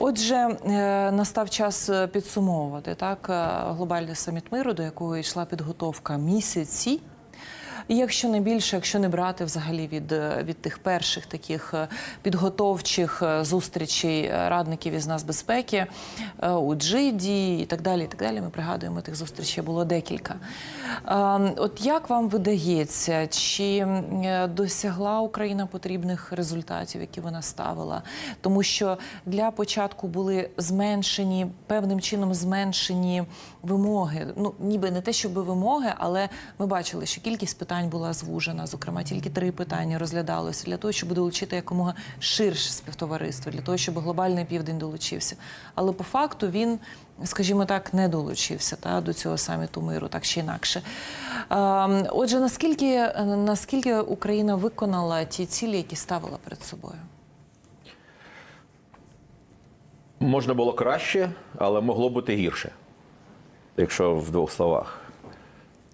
Отже, е, настав час е, підсумовувати так е, глобальний саміт миру, до якого йшла підготовка місяці. І якщо не більше, якщо не брати взагалі від, е, від тих перших таких е, підготовчих е, зустрічей радників із нацбезпеки е, у Джиді і так далі, і так далі, ми пригадуємо, тих зустрічей було декілька. Е, От як вам видається, чи досягла Україна потрібних результатів, які вона ставила? Тому що для початку були зменшені певним чином зменшені вимоги. Ну ніби не те, щоб вимоги, але ми бачили, що кількість питань була звужена. Зокрема, тільки три питання розглядалося для того, щоб долучити якомога ширше співтовариство, для того, щоб глобальний південь долучився. Але по факту він. Скажімо так, не долучився та до цього саміту миру, так чи інакше. Ем, Отже, наскільки наскільки Україна виконала ті цілі, які ставила перед собою? Можна було краще, але могло бути гірше, якщо в двох словах.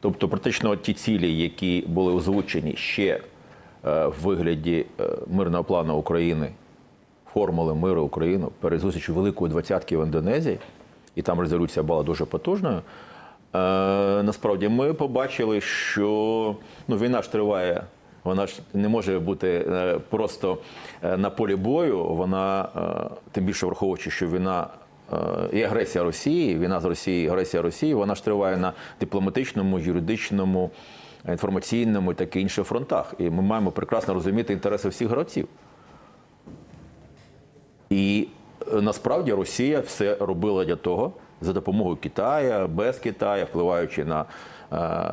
Тобто, практично ті цілі, які були озвучені ще е, в вигляді е, мирного плану України, формули миру України перед зустрічю Великої двадцятки в Індонезії, і там резолюція була дуже потужною. Е, насправді ми побачили, що ну, війна ж триває, вона ж не може бути просто на полі бою. Вона тим більше враховуючи, що війна і агресія Росії, війна з Росії, агресія Росії, вона ж триває на дипломатичному, юридичному, інформаційному і таке інших фронтах. І ми маємо прекрасно розуміти інтереси всіх гравців. І е, насправді Росія все робила для того за допомогою Китаю, без Китаю, впливаючи на е,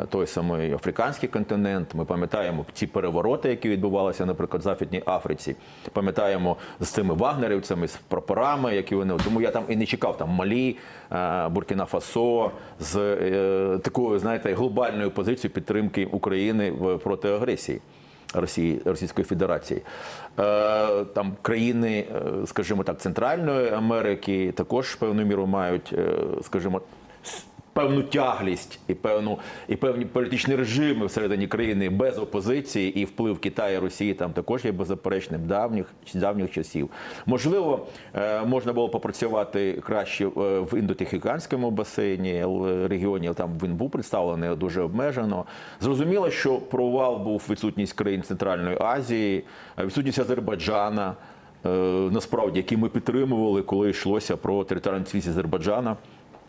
той самий африканський континент. Ми пам'ятаємо ці перевороти, які відбувалися, наприклад, в Західній Африці. Пам'ятаємо з цими вагнерівцями, з прапорами, які вони. Тому я там і не чекав там Малі, е, Буркіна Фасо з е, такою, знаєте, глобальною позицією підтримки України проти агресії. Росії Російської Федерації. Е, Там країни, е, скажімо так, Центральної Америки також певною мірою мають, е, скажімо, певну тяглість і певну і певні політичні режими всередині країни без опозиції, і вплив Китаю і Росії там також є беззаперечним давніх давніх часів. Можливо, е, можна було попрацювати краще е, в індотихоокеанському басейні регіоні. Там він був представлений дуже обмежено. Зрозуміло, що провал був відсутність країн Центральної Азії, е, відсутність Азербайджана. Насправді, які ми підтримували, коли йшлося про територіальну цілість Азербайджана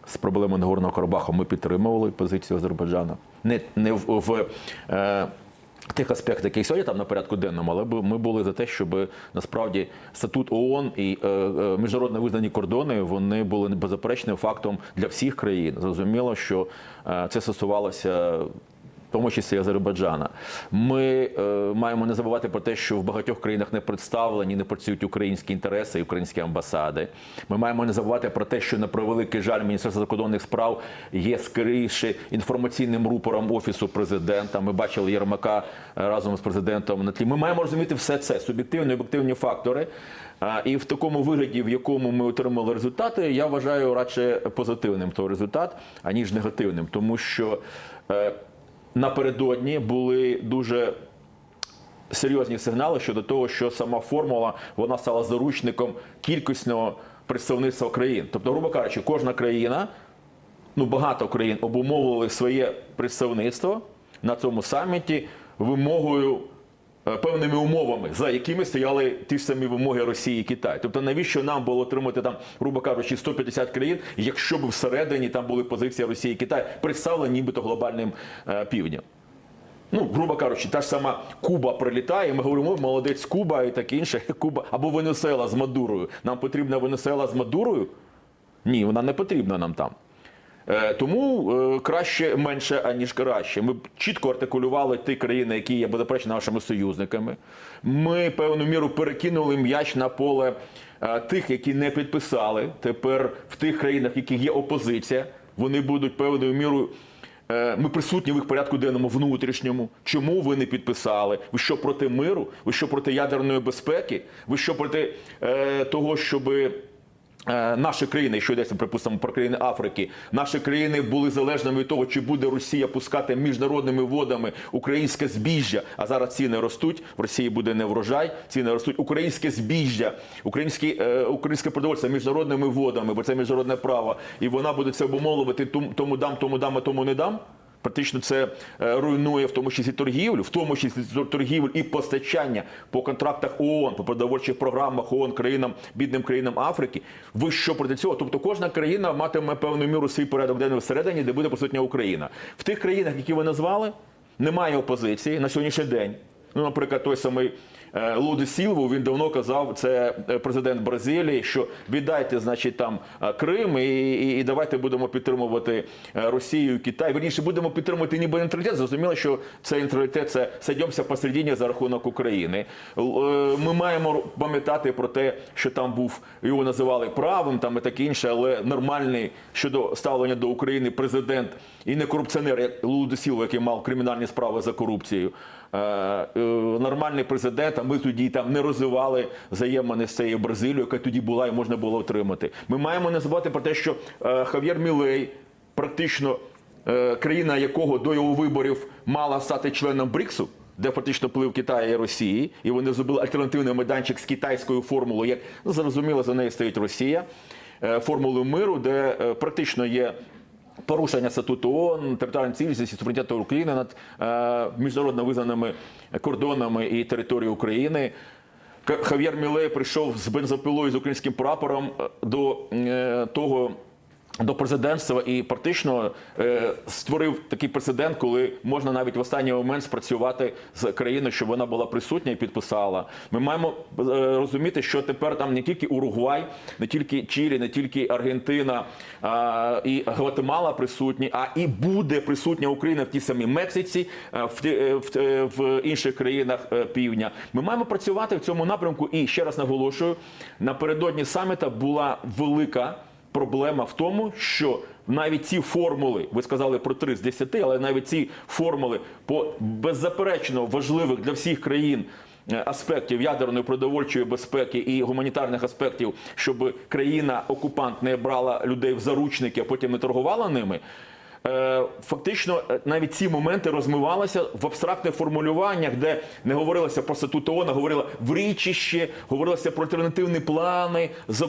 з проблеми Нагорного Карабаху, ми підтримували позицію Азербайджана. Не, не в, в е, тих аспектах, які сьогодні там на порядку денному, але ми були за те, щоб насправді статут ООН і е, е, міжнародно визнані кордони вони були беззаперечним фактом для всіх країн. Зрозуміло, що е, це стосувалося. Тому числі Азербайджана. Ми е, маємо не забувати про те, що в багатьох країнах не представлені, не працюють українські інтереси і українські амбасади. Ми маємо не забувати про те, що на превеликий жаль Міністерство закордонних справ є скоріше інформаційним рупором офісу президента. Ми бачили Єрмака е, разом з президентом на тлі. Ми маємо розуміти все це суб'єктивні об'єктивні фактори. І в такому вигляді, в якому ми отримали результати, я вважаю радше позитивним той результат, аніж негативним, тому що. Напередодні були дуже серйозні сигнали щодо того, що сама формула вона стала заручником кількісного представництва країн. Тобто, грубо кажучи, кожна країна, ну багато країн обумовили своє представництво на цьому саміті вимогою. Е, Певними умовами, за якими стояли ті ж самі вимоги Росії і Китаю. Тобто, навіщо нам було отримати там, грубо кажучи, 150 країн, якщо б всередині там були позиції Росії і Китаю, представлені нібито глобальним е, півднем. Ну, грубо кажучи, та ж сама Куба прилітає, і ми говоримо, молодець Куба і таке інше. Куба або Венесуела з Мадурою. Нам потрібна Венесуела з Мадурою? Ні, вона не потрібна нам там. Е, Тому е, краще менше, аніж краще. Ми чітко артикулювали ті країни, які є беззаперечно нашими союзниками. Ми певну міру перекинули м'яч на поле е, тих, які не підписали. Тепер в тих країнах, в яких є опозиція, вони будуть певною мірою. Ми присутні в їх порядку денному внутрішньому. Чому ви не підписали? Ви що проти миру? Ви що проти ядерної безпеки? Ви що проти е, того, щоб е, наші країни, якщо йдеться, припустимо, про країни Африки, наші країни були залежними від того, чи буде Росія пускати міжнародними водами українське збіжжя. А зараз ціни ростуть. В Росії буде не врожай, ціни ростуть. Українське збіжжя, українські, е, українське продовольство міжнародними водами, бо це міжнародне право, і вона буде це обумовлювати тому дам, тому дам, а тому не дам. Практично це е, руйнує в тому числі торгівлю, в тому числі торгівлю і постачання по контрактах ООН, по продовольчих програмах ООН країнам, бідним країнам Африки. Ви що проти цього? Тобто кожна країна матиме певну міру свій порядок денний всередині, де буде присутня Україна. В тих країнах, які ви назвали, немає опозиції на сьогоднішній день. Ну, наприклад, той самий Луди Сілву, він давно казав, це е, президент Бразилії, що віддайте, значить, там е, Крим і, і, і давайте будемо підтримувати е, Росію, Китай. Верніше будемо підтримувати ніби нейтралітет. Зрозуміло, що цей нейтралітет це садьомося посередині за рахунок України. Е, Ми маємо пам'ятати про те, що там був його називали правим, там і таке інше, але нормальний щодо ставлення до України президент і не корупціонер, Луди Сілва, який мав кримінальні справи за корупцію. Е, е, нормальний президент, а ми тоді там не розвивали взаємини з цією Бразилією, яка тоді була і можна було отримати. Ми маємо не забувати про те, що е, Хав'єр Мілей практично країна якого до його виборів мала стати членом БРІКСу, де фактично вплив Китаю і Росії, і вони зробили альтернативний майданчик з китайською формулою, як ну, зрозуміло, за нею стоїть Росія, формулою миру, де практично є порушення статуту ООН, територіальної цілісності, суверенітету України над е, міжнародно визнаними кордонами і територією України. Хав'єр Мілей прийшов з бензопилою з українським прапором е, до е, того. До президентства і практично е, створив такий прецедент, коли можна навіть в останній момент спрацювати з країною, щоб вона була присутня і підписала. Ми маємо е, розуміти, що тепер там не тільки Уругвай, не тільки Чилі, не тільки Аргентина а, і Гватемала присутні, а і буде присутня Україна в тій самій Мексиці, е, в, е, в, е, в інших країнах е, півдня. Ми маємо працювати в цьому напрямку. І ще раз наголошую: напередодні саміта була велика проблема в тому, що навіть ці формули, ви сказали про 3 з 10, але навіть ці формули по беззаперечно важливих для всіх країн. е, Аспектів ядерної продовольчої безпеки і гуманітарних аспектів, щоб країна-окупант не брала людей в заручники, а потім не торгувала ними. Е, Фактично, е, навіть ці моменти розмивалися в абстрактних формулюваннях, де не говорилося про статут ООН, а говорила в річище, говорилося про альтернативні плани з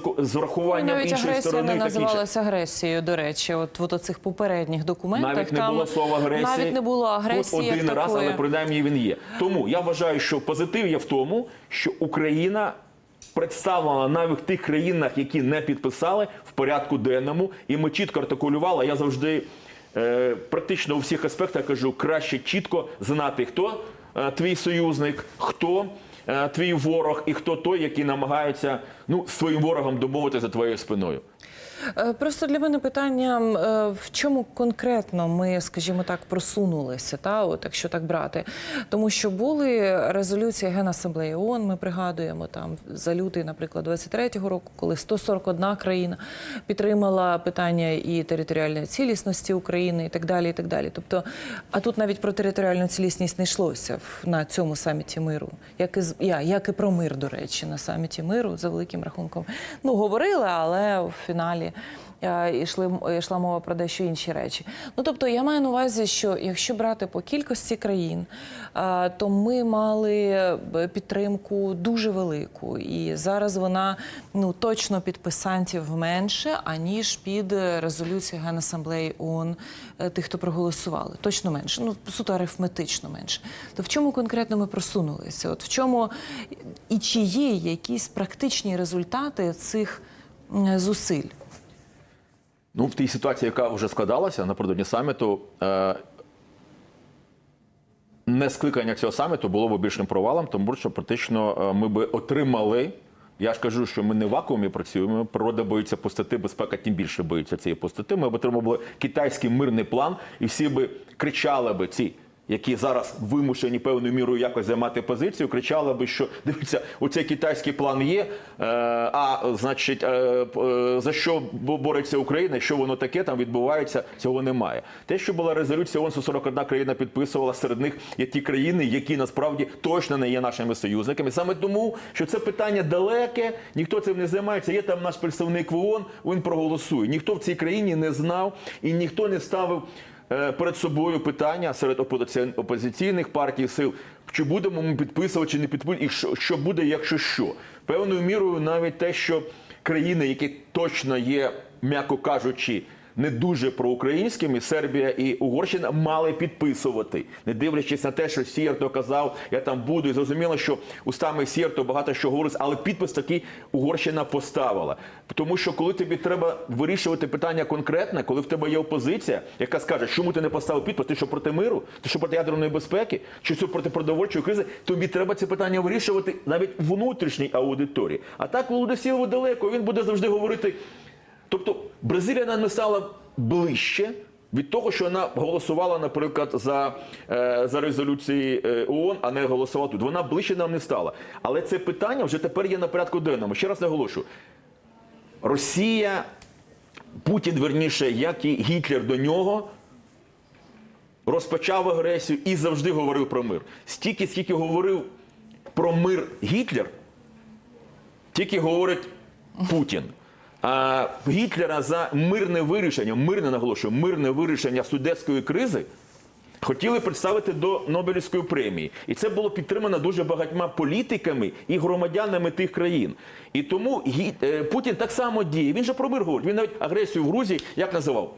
Навіть іншої агресія сторони. не і таке називалася агресією, до речі. От в оцих попередніх документах Навіть не там було слова агресії. Навіть не було агресії. Один раз, такої. але принаймні він є. Тому я вважаю, що позитив є в тому, що Україна представлена навіть в тих країнах, які не підписали в порядку денному, і ми чітко артикулювали. Я завжди практично у всіх аспектах кажу, краще чітко знати, хто е, твій союзник, хто. е, Твій ворог і хто той, який намагається ну своїм ворогом домовити за твоєю спиною. Е, Просто для мене питання, е, в чому конкретно ми, скажімо так, просунулися, та от якщо так брати, тому що були резолюції Генасамблеї ООН, ми пригадуємо там за лютий, наприклад, 23-го року, коли 141 країна підтримала питання і територіальної цілісності України, і так далі. І так далі. Тобто, а тут навіть про територіальну цілісність не йшлося на цьому саміті миру, як і я, як і про мир, до речі, на саміті миру за великим рахунком. Ну говорили, але в фіналі. Е, Йшли, йшла мова про дещо інші речі. Ну тобто я маю на увазі, що якщо брати по кількості країн, е, то ми мали е, підтримку дуже велику, і зараз вона ну точно підписантів менше аніж під резолюцією Генасамблеї ООН е, тих, хто проголосували. Точно менше. Ну суто арифметично менше. То в чому конкретно ми просунулися? От в чому і чи є якісь практичні результати цих зусиль? Ну, в тій ситуації, яка вже складалася напередодні саміту, е, не скликання цього саміту було б більшим провалом, тому що практично е, ми би отримали. Я ж кажу, що ми не в вакуумі працюємо. Природа боїться пустоти, безпека тим більше боїться цієї пустоти. Ми б отримали китайський мирний план, і всі би кричали би ці які зараз вимушені певною мірою якось займати позицію, кричали би, що дивіться, оцей китайський план є. е, А значить, е, е, за що бореться Україна, що воно таке там відбувається, цього немає. Те, що була резолюція ООН, 141 країна підписувала, серед них є ті країни, які насправді точно не є нашими союзниками. Саме тому, що це питання далеке, ніхто цим не займається. Є там наш представник в ООН, він проголосує. Ніхто в цій країні не знав і ніхто не ставив перед собою питання серед опозиці- опозиційних партій сил, чи будемо ми підписувати, чи не підписувати, і що, що буде, якщо що. Певною мірою навіть те, що країни, які точно є, м'яко кажучи, не дуже проукраїнськими, Сербія і Угорщина мали підписувати, не дивлячись на те, що Сєрто казав, я там буду, і зрозуміло, що устами Сєрто багато що говорить, але підпис такий Угорщина поставила. Тому що коли тобі треба вирішувати питання конкретне, коли в тебе є опозиція, яка скаже, чому ти не поставив підпис, ти що проти миру, ти що проти ядерної безпеки, чи що проти продовольчої кризи, тобі треба це питання вирішувати навіть внутрішній аудиторії. А так Володосілову далеко, він буде завжди говорити. Тобто Бразилія нам не стала ближче від того, що вона голосувала, наприклад, за, е, за резолюції е, ООН, а не голосувала тут. Вона ближче нам не стала. Але це питання вже тепер є на порядку денному. Ще раз наголошую: Росія, Путін, верніше, як і Гітлер до нього. Розпочав агресію і завжди говорив про мир. Стільки, скільки говорив про мир Гітлер, тільки говорить Путін. А Гітлера за мирне вирішення, мирне наголошую, мирне вирішення судетської кризи хотіли представити до Нобелівської премії. І це було підтримано дуже багатьма політиками і громадянами тих країн. І тому е, Путін так само діє. Він же про мир говорить. Він навіть агресію в Грузії як називав?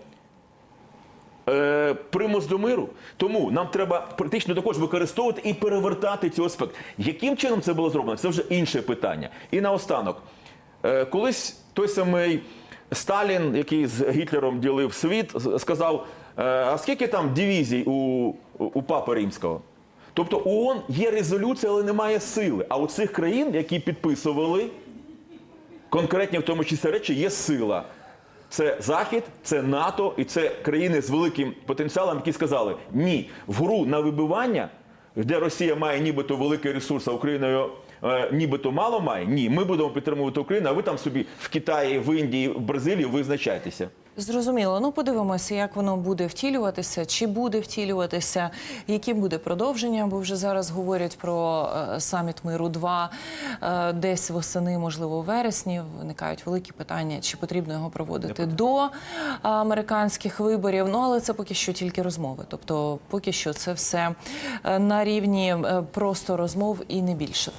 е, примус до миру. Тому нам треба практично також використовувати і перевертати цей аспект. Яким чином це було зроблено? Це вже інше питання. І наостанок, е, колись той самий Сталін, який з Гітлером ділив світ, сказав: е, а скільки там дивізій у, у Папи Римського? Тобто у ООН є резолюція, але немає сили. А у цих країн, які підписували, конкретні в тому числі речі, є сила. Це Захід, це НАТО і це країни з великим потенціалом, які сказали ні, в гру на вибивання, де Росія має нібито великий ресурс, а Україна його е, нібито мало має. Ні, ми будемо підтримувати Україну, а ви там собі в Китаї, в Індії, в Бразилії визначайтеся. Зрозуміло. Ну подивимося, як воно буде втілюватися, чи буде втілюватися, яким буде продовження. Бо вже зараз говорять про е, саміт миру 2 е, десь восени, можливо, у вересні. Виникають великі питання, чи потрібно його проводити до е, американських виборів. Ну але це поки що тільки розмови. Тобто, поки що це все е, на рівні е, просто розмов і не більше.